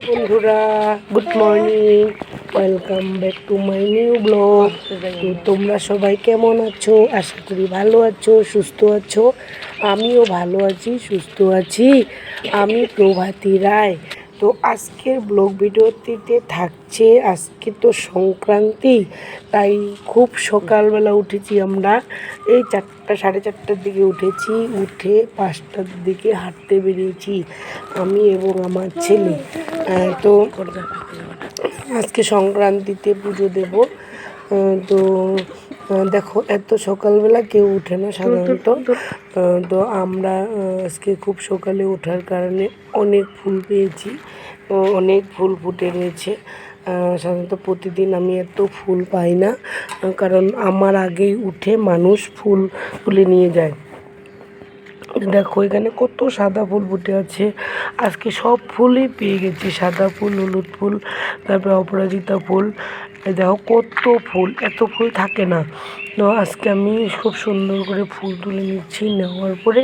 বন্ধুরা good morning welcome back to my new blog তোমরা সবাই কেমন আছো? আশা করি ভালো আছো, সুস্থ আছো। আমিও ভালো আছি, সুস্থ আছি। আমি প্রভাতী রায়। তো আজকের ব্লগ ভিডিওটিতে থাকছে আজকে তো সংক্রান্তি, তাই খুব সকালবেলা উঠেছি আমরা। এই চারটা, সাড়ে চারটার দিকে উঠেছি, উঠে পাঁচটার দিকে হাঁটতে বেরিয়েছি আমি এবং আমার ছেলে। তো আজকে সংক্রান্তিতে পুজো দেব। তো দেখো এত সকালবেলা কেউ উঠে না সাধারণত। তো আমরা আজকে খুব সকালে ওঠার কারণে অনেক ফুল পেয়েছি অনেক ফুল ফুটে রয়েছে। সাধারণত প্রতিদিন আমি এত ফুল পাই না কারণ আমার আগেই উঠে মানুষ ফুল তুলে নিয়ে যায়। দেখো এখানে কত সাদা ফুল ফুটে আছে। আজকে সব ফুলই পেয়ে গেছি সাদা ফুল হলুদ ফুল তারপরে অপরাজিতা ফুল। এই দেখো কত ফুল, এত ফুল থাকে না। তো আজকে আমি খুব সুন্দর করে ফুল তুলে নিচ্ছি। নেওয়ার পরে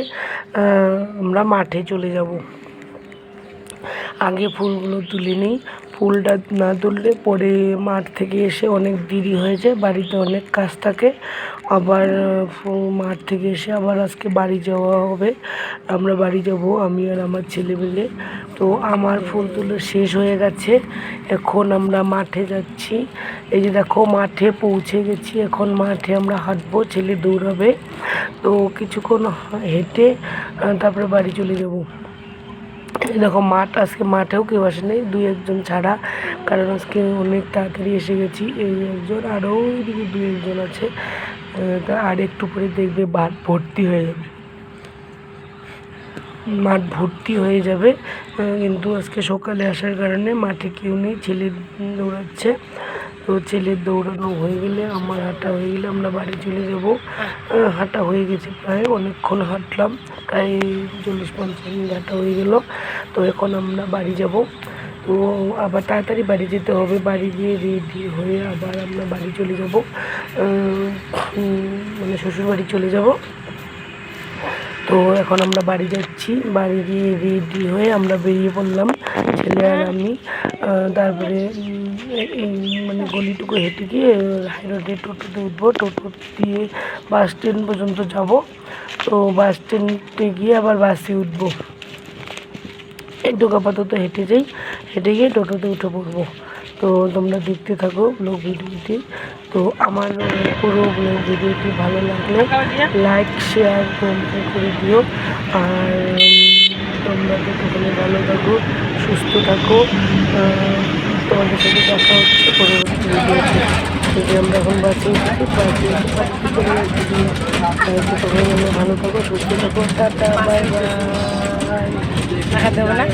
আমরা মাঠে চলে যাব। আগে ফুলগুলো তুলে নিই। ফুলটা না তুললে পরে মাঠ থেকে এসে অনেক দেরি হয়ে যায়, বাড়িতে অনেক কাজ থাকে। আবার মাঠ থেকে এসে আবার আজকে বাড়ি যাওয়া হবে। আমরা বাড়ি যাব, আমি আর আমার ছেলে মিলে। তো আমার ফুল তুলে শেষ হয়ে গেছে। এখন আমরা মাঠে যাচ্ছি। এই যে দেখো, মাঠে পৌঁছে গেছি। এখন মাঠে আমরা হাঁটবো, ছেলে দৌড়াবে। তো কিছুক্ষণ হেঁটে তারপরে বাড়ি চলে যাব। দেখো মাঠ আজকে মাঠেও কেউ আসে আসেনি, দুই একজন ছাড়া। কারণ আজকে অনেক তাড়াতাড়ি এসে গেছি এই একজন আরও ওইদিকে দুই একজন আছে। তা আর একটু পরে দেখবে মাঠ ভর্তি হয়ে যাবে। মাঠ ভর্তি হয়ে যাবে কিন্তু আজকে সকালে আসার কারণে মাঠে কেউ নেই, ছেলে দৌড়াচ্ছে। তো ছেলের দৌড়ানো হয়ে গেলে আমার হাঁটা হয়ে গেলে আমরা বাড়ি চলে যাব। হাঁটা হয়ে গেছে প্রায়, অনেকক্ষণ হাঁটলাম, প্রায় চল্লিশ পঞ্চাশ মিনিট হাঁটা হয়ে গেল। তো এখন আমরা বাড়ি যাব। তো আবার তাড়াতাড়ি বাড়ি যেতে হবে, বাড়ি গিয়ে রেডি হয়ে আবার আমরা বাড়ি চলে যাব। মানে শ্বশুর বাড়ি চলে যাব। তো এখন আমরা বাড়ি যাচ্ছি। বাড়ি গিয়ে রেডি হয়ে আমরা বেরিয়ে পড়লাম, ছেলে আর আমি। তারপরে মানে গলিটুকু হেঁটে গিয়ে হাই রোডে টোটোতে উঠবো টোটো দিয়ে বাস স্ট্যান্ড পর্যন্ত যাব। তো বাস স্ট্যান্ডে গিয়ে আবার বাসে উঠবো। একটু আপাতত হেঁটে যাই। হেঁটে গিয়ে টোটোতে উঠে পড়ব। তো তোমরা দেখতে থাকো ব্লগ ভিডিওটি। তো আমার পুরো ব্লগ ভিডিওটি ভালো লাগলে লাইক শেয়ার কমেন্ট করে দিও। আর, তোমরা ততক্ষণে ভালো থাকো, সুস্থ থাকো। তোমাদের সাথে দেখা হচ্ছে পরবর্তী ভিডিওতে। যদি আমরা এখন বাঁচিয়ে থাকি বাঁচিয়ে আমরা ভালো থাকো, সুস্থ থাকো। টাটা বাই বাই হবে না?